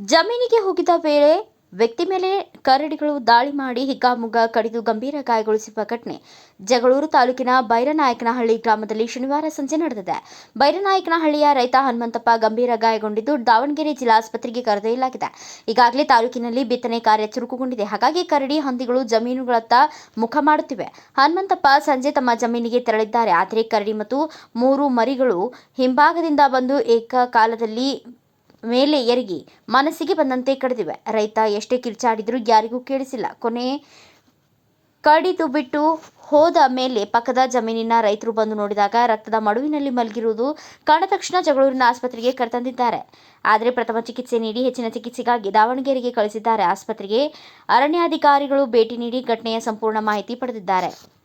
ಜಮೀನಿಗೆ ಹೋಗಿದ್ದ ವೇಳೆ ವ್ಯಕ್ತಿ ಮೇಲೆ ಕರಡಿಗಳು ದಾಳಿ ಮಾಡಿ ಹಿಗ್ಗಾಮುಗ್ಗ ಕಡಿದು ಗಂಭೀರ ಗಾಯಗೊಳಿಸಿರುವ ಘಟನೆ. ಜಗಳೂರು ತಾಲೂಕಿನ ಬೈರನಾಯಕನಹಳ್ಳಿ ಗ್ರಾಮದಲ್ಲಿ ಶನಿವಾರ ಸಂಜೆ ನಡೆದಿದೆ. ಬೈರನಾಯಕನಹಳ್ಳಿಯ ರೈತ ಹನುಮಂತಪ್ಪ ಗಂಭೀರ ಗಾಯಗೊಂಡಿದ್ದು ದಾವಣಗೆರೆ ಜಿಲ್ಲಾಸ್ಪತ್ರೆಗೆ ಕರೆದೊಯ್ಯಲಾಗಿದೆ. ಈಗಾಗಲೇ ತಾಲೂಕಿನಲ್ಲಿ ಬಿತ್ತನೆ ಕಾರ್ಯ ಚುರುಕುಗೊಂಡಿದೆ. ಹಾಗಾಗಿ ಕರಡಿ ಹಂದಿಗಳು ಜಮೀನುಗಳತ್ತ ಮುಖ ಮಾಡುತ್ತಿವೆ. ಹನುಮಂತಪ್ಪ ಸಂಜೆ ತಮ್ಮ ಜಮೀನಿಗೆ ತೆರಳಿದ್ದಾರೆ. ಆದರೆ ಕರಡಿ ಮತ್ತು ಮೂರು ಮರಿಗಳು ಹಿಂಭಾಗದಿಂದ ಬಂದು ಏಕಕಾಲದಲ್ಲಿ ಮೇಲೆ ಎರಗಿ ಮನಸ್ಸಿಗೆ ಬಂದಂತೆ ಕಡಿದಿವೆ. ರೈತ ಎಷ್ಟೇ ಕಿರ್ಚಾಡಿದರೂ ಯಾರಿಗೂ ಕೇಳಿಸಿಲ್ಲ. ಕೊನೆ ಕಡಿದು ಬಿಟ್ಟು ಹೋದ ಮೇಲೆ ಪಕ್ಕದ ಜಮೀನಿನ ರೈತರು ಬಂದು ನೋಡಿದಾಗ ರಕ್ತದ ಮಡುವಿನಲ್ಲಿ ಮಲಗಿರುವುದು ಕಂಡ ತಕ್ಷಣ ಜಗಳೂರಿನ ಆಸ್ಪತ್ರೆಗೆ ಕರೆತಂದಿದ್ದಾರೆ. ಆದರೆ ಪ್ರಥಮ ಚಿಕಿತ್ಸೆ ನೀಡಿ ಹೆಚ್ಚಿನ ಚಿಕಿತ್ಸೆಗಾಗಿ ದಾವಣಗೆರೆಗೆ ಕಳಿಸಿದ್ದಾರೆ. ಆಸ್ಪತ್ರೆಗೆ ಅರಣ್ಯಾಧಿಕಾರಿಗಳು ಭೇಟಿ ನೀಡಿ ಘಟನೆಯ ಸಂಪೂರ್ಣ ಮಾಹಿತಿ ಪಡೆದಿದ್ದಾರೆ.